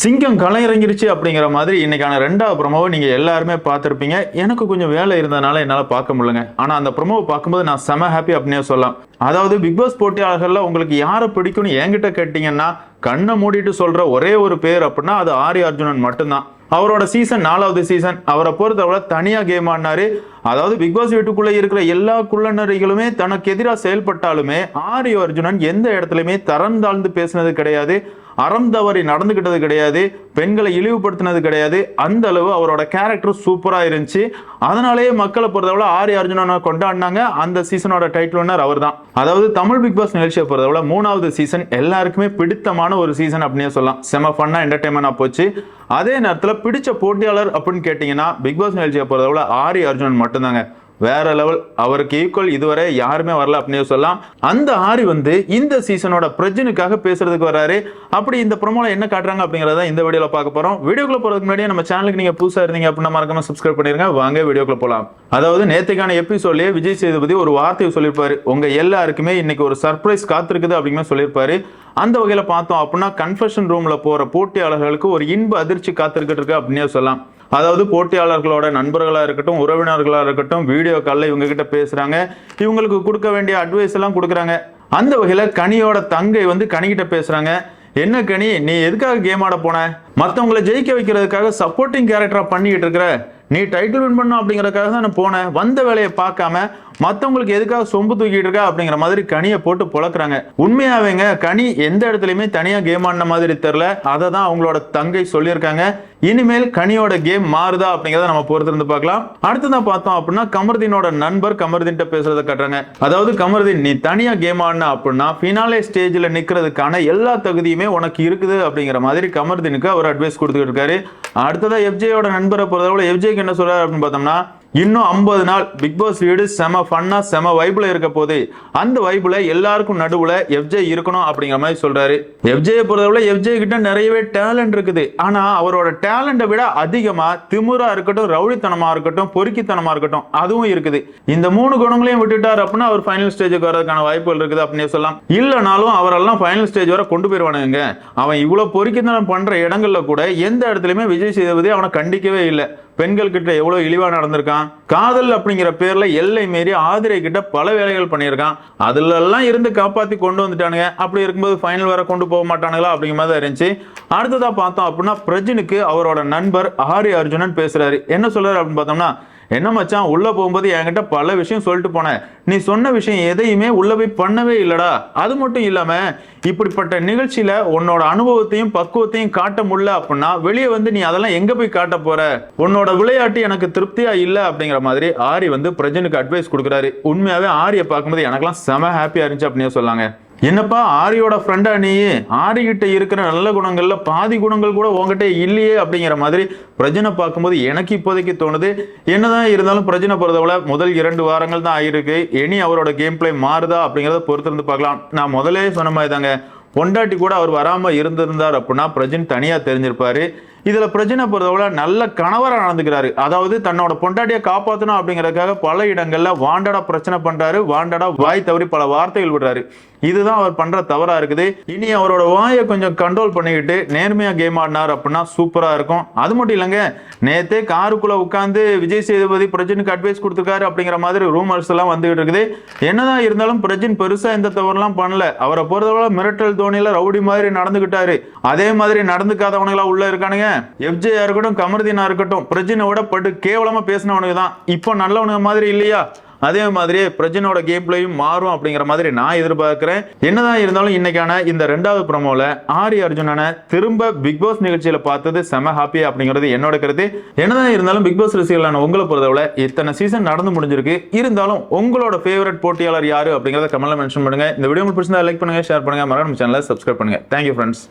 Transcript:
சிங்கம் களை இறங்கிருச்சு அப்படிங்கிற மாதிரி இன்னைக்கான ரெண்டாவது ப்ரொமோவை நீங்கள் எல்லாருமே பார்த்துருப்பீங்க. எனக்கு கொஞ்சம் வேலை இருந்ததுனால என்னால் பார்க்க முடியலங்க. ஆனால் அந்த ப்ரொமோவை பார்க்கும்போது நான் செம ஹாப்பி அப்படின்னே சொல்லலாம். அதாவது பிக்பாஸ் போட்டியாளர்களில் உங்களுக்கு யாரை பிடிக்கும்னு என்கிட்ட கேட்டிங்கன்னா கண்ணை மூடிட்டு சொல்கிற ஒரே ஒரு பேர் அப்படின்னா அது ஆரி அர்ஜுனன் மட்டும்தான். அவரோட சீசன் நாலாவது சீசன் அவரை பொறுத்தவரை தனியாக கேம் ஆடினாரு. அதாவது பிக்பாஸ் வீட்டுக்குள்ளே இருக்கிற எல்லா குள்ளநரிகளுமே தனக்கு எதிராக செயல்பட்டாலுமே ஆரி அர்ஜுனன் எந்த இடத்துலையுமே தரம் தாழ்ந்து பேசினது கிடையாது. அறம் தவறி நடந்துக்கிட்டது கிடையாது பெண்களை இழிவுபடுத்தினது கிடையாது. அந்த அளவு அவரோட கேரக்டர் சூப்பராக இருந்துச்சு. அதனாலேயே மக்களை பொறுத்தவரை ஆரி அர்ஜுனனை கொண்டாடினாங்க. அந்த சீசனோட டைட்டில் ஒன்னர் அவர் தான் அதாவது தமிழ் பிக் பாஸ் நிகழ்ச்சியை பொறுத்தவரை மூணாவது சீசன் எல்லாருக்குமே பிடித்தமான ஒரு சீசன் அப்படின்னே சொல்லலாம். செம ஃபன்னா என்டர்டைன்மெண்டா போச்சு. அதே நேரத்தில் பிடிச்ச போட்டியாளர் அப்படின்னு கேட்டிங்கன்னா பிக் பாஸ் நிகழ்ச்சியை பொறுத்தவரை ஆரி அர்ஜுனன் மட்டும்தாங்க. வேற லெவல் அவருக்கு ஈக்குவல் இதுவரை யாருமே வரல அப்படின்னு சொல்லலாம். அந்த ஆரி வந்து இந்த சீசனோட பிரஜனுக்காக பேசுறதுக்கு வராரு. அப்படி இந்த ப்ரோமோல என்ன காட்டுறாங்க அப்படிங்கறத இந்த வீடியோல பார்க்க போறோம். வீடியோக்குள்ள போறதுக்கு முன்னாடி நம்ம சேனலுக்கு நீங்க புதுசா இருந்தீங்க அப்படின்னா மறக்காம சப்ஸ்கிரைப் பண்ணிருங்க. வாங்க வீடியோக்குள்ள போலாம். அதாவது நேத்துக்கான எபிசோட்லயே விஜய் சேதுபதி ஒரு வார்த்தையை சொல்லியிருப்பாரு. உங்க எல்லாருக்குமே இன்னைக்கு ஒரு சர்ப்ரைஸ் காத்திருக்குது அப்படிங்கிற சொல்லியிருப்பாரு. அந்த வகையில் பார்த்தோம் அப்படின்னா கன்ஃபெஷன் ரூமில் போகிற போட்டியாளர்களுக்கு ஒரு இன்ப அதிர்ச்சி காத்திருக்கிட்டு இருக்கு அப்படின்னே சொல்லலாம். அதாவது போட்டியாளர்களோட நண்பர்களாக இருக்கட்டும் உறவினர்களாக இருக்கட்டும் வீடியோ காலில் இவங்க கிட்ட பேசுகிறாங்க இவங்களுக்கு கொடுக்க வேண்டிய அட்வைஸ் எல்லாம் கொடுக்குறாங்க. அந்த வகையில் கனியோட தங்கை வந்து கனிகிட்ட பேசுகிறாங்க என்ன கனி நீ எதுக்காக கேம் ஆட போன? மற்றவங்களை ஜெயிக்க வைக்கிறதுக்காக சப்போர்ட்டிங் கேரக்டராக பண்ணிக்கிட்டு இருக்கிற. நீ டைட்டில் வின் பண்ணும் அப்படிங்கிறதுக்காக தான் நான் போனேன் வந்த வேலையை பார்க்காம மற்றவங்களுக்கு எதுக்காக சொம்பு தூக்கிட்டு இருக்கா அப்படிங்கிற மாதிரி கனியை போட்டு புழக்கிறாங்க. உண்மையாவேங்க கனி எந்த இடத்துலையுமே தனியா கேம் ஆடின மாதிரி தெரில அதை தான் அவங்களோட தங்கை சொல்லியிருக்காங்க. இனிமேல் கனியோட கேம் மாறுதா அப்படிங்கிறத நம்ம பொறுத்திருந்து பார்க்கலாம். அடுத்ததான் பார்த்தோம் அப்படின்னா கமர்தீனோட நண்பர் கமர்தீன்ட்ட பேசுறத கட்டுறாங்க. அதாவது கமர்தீன் நீ தனியா கேம் ஆடின அப்படின்னா ஃபினாலே ஸ்டேஜ்ல நிக்கிறதுக்கான எல்லா தகுதியுமே உனக்கு இருக்குது அப்படிங்கிற மாதிரி கமர்தீனுக்கு அவர் அட்வைஸ் கொடுத்துட்டு இருக்காரு. அடுத்ததான் எஃப்ஜேயோட நண்பரை பொறுத்தவரை எஃப்ஜேக்கு என்ன சொல்றாரு அப்படின்னு பார்த்தோம்னா இன்னும் ஐம்பது நாள் பிக் பாஸ் வீடு செம ஃபன்னா செம வைப்பில் இருக்க போது அந்த வைப்பில் எல்லாருக்கும் நடுவில் எஃப்ஜே இருக்கணும் அப்படிங்கிற மாதிரி சொல்றாரு. எஃப்ஜே பொறுத்தவரை எஃப்ஜே கிட்ட நிறையவே டேலண்ட் இருக்குது. ஆனா அவரோட டேலண்ட்டை விட அதிகமா திமுறா இருக்கட்டும் ரவுடித்தனமா இருக்கட்டும் பொறுக்கித்தனமா இருக்கட்டும் அதுவும் இருக்குது. இந்த மூணு குணங்களையும் விட்டுட்டார் அப்படின்னா அவர் ஃபைனல் ஸ்டேஜுக்கு வரதுக்கான வாய்ப்புகள் இருக்குது அப்படின்னு சொல்லலாம். இல்லைனாலும் அவரெல்லாம் ஃபைனல் ஸ்டேஜ் வர கொண்டு போயிடுவானுங்க அவன் இவ்வளவு பொறுக்கித்தனம் பண்ற இடங்கள்ல கூட எந்த இடத்துலயுமே விஜய் சேதுபதி அவனை கண்டிக்கவே இல்லை. பெண்கள் கிட்ட எவ்வளவு இழிவா நடந்திருக்கான்? காதல் அப்படிங்கிற பேர்ல எல்லை மீறி ஆதிரை கிட்ட பல வேலைகள் பண்ணியிருக்கான். அதுல எல்லாம் இருந்து காப்பாத்தி கொண்டு வந்துட்டானுங்க. அப்படி இருக்கும்போது ஃபைனல் வர கொண்டு போக மாட்டானுங்களா அப்படிங்கிற மாதிரி இருந்துச்சு. அடுத்ததா பார்த்தோம் அப்படின்னா பிரஜினுக்கு அவரோட நண்பர் ஆரி அர்ஜுனன் பேசுறாரு. என்ன சொல்றாரு அப்படின்னு பார்த்தோம்னா என்ன மச்சான் உள்ளே போகும்போது என்கிட்ட பல விஷயம் சொல்லிட்டு போனேன். நீ சொன்ன விஷயம் எதையுமே உள்ளே போய் பண்ணவே இல்லடா. அது மட்டும் இல்லாமல் இப்படிப்பட்ட நிகழ்ச்சியில் உன்னோட அனுபவத்தையும் பக்குவத்தையும் காட்ட முடியல அப்படின்னா வெளியே வந்து நீ அதெல்லாம் எங்கே போய் காட்ட போகிற உன்னோட விளையாட்டு எனக்கு திருப்தியாக இல்லை அப்படிங்கிற மாதிரி ஆரி வந்து பிரஜனுக்கு அட்வைஸ் கொடுக்குறாரு. உண்மையாகவே ஆரியை பார்க்கும்போது எனக்கெல்லாம் செம ஹாப்பியாக இருந்துச்சு அப்படின்னு சொல்லாங்க. என்னப்பா ஆரியோட ஃப்ரெண்டா நீ? ஆரிகிட்ட இருக்கிற நல்ல குணங்கள்ல பாதி குணங்கள் கூட உங்ககிட்ட இல்லையே அப்படிங்கிற மாதிரி பிரஜனை பார்க்கும்போது எனக்கு இப்போதைக்கு தோணுது. என்னதான் இருந்தாலும் பிரஜனை பொறுத்தவரை முதல் இரண்டு வாரங்கள் தான் ஆகிருக்கு இனி அவரோட கேம் பிளே மாறுதா அப்படிங்கிறத பொறுத்திருந்து பார்க்கலாம். நான் முதலே சொன்ன மாதிரி தாங்க பொண்டாட்டி கூட அவர் வராமல் இருந்திருந்தார் அப்படின்னா பிரஜன் தனியாக தெரிஞ்சிருப்பாரு. இதுல பிரச்சனை பொறுத்தவரை நல்ல கணவரா நடந்துக்கிறாரு. அதாவது தன்னோட பொண்டாட்டியை காப்பாற்றணும் அப்படிங்கறதுக்காக பல இடங்கள்ல வாண்டடா பிரச்சனை பண்றாரு. வாண்டடா வாய் தவறி பல வார்த்தைகள் விடுறாரு. இதுதான் அவர் பண்ற தவறா இருக்குது. இனி அவரோட வாயை கொஞ்சம் கண்ட்ரோல் பண்ணிக்கிட்டு நேர்மையா கேம் ஆடினார் அப்படின்னா சூப்பரா இருக்கும். அது மட்டும் இல்லைங்க நேத்தே காருக்குள்ள உட்காந்து விஜய் சேதுபதி பிரஜனுக்கு அட்வைஸ் கொடுத்துருக்காரு அப்படிங்கிற மாதிரி ரூமர்ஸ் எல்லாம் வந்துகிட்டு இருக்குது. என்னதான் இருந்தாலும் பிரஜன் பெருசா எந்த தவறுலாம் பண்ணல. அவரை பொறுத்தவரை மிரட்டல் தோனியில ரவுடி மாதிரி நடந்துகிட்டாரு. அதே மாதிரி நடந்துக்காதவனுங்களா உள்ள இருக்கானுங்க. எஃப்ஜேயா இருக்கட்டும் கமருதீனா இருக்கட்டும் பிரஜினோட பட்டு கேவலமா பேசினவனுக்கு தான். இப்போ நல்லவனுக்கு மாதிரி இல்லையா? அதே மாதிரி பிரஜனோட கேம் பிளேயும் மாறும் அப்படிங்கிற மாதிரி நான் எதிர்பார்க்கிறேன். என்னதான் இருந்தாலும் இன்னைக்கான இந்த ரெண்டாவது ப்ரோமோல ஆரி அர்ஜுனனை திரும்ப பிக் பாஸ் நிகழ்ச்சியில பார்த்தது செம ஹாப்பி அப்படிங்கிறது என்னோட கருத்து. என்னதான் இருந்தாலும் பிக் பாஸ் ரசிகர்களான உங்களை பொறுத்தவரை இத்தனை சீசன் நடந்து முடிஞ்சிருக்கு. இருந்தாலும் உங்களோட ஃபேவரட் போட்டியாளர் யாரு அப்படிங்கறத கமெண்ட்ல மென்ஷன் பண்ணுங்க. இந்த வீடியோ உங்களுக்கு பிடிச்சிருந்தா லைக் பண்ணுங்க ஷேர் பண்ணுங்க. மறக்காம சேனலை சப்ஸ்கிரைப் பண்ணுங்க. Thank you friends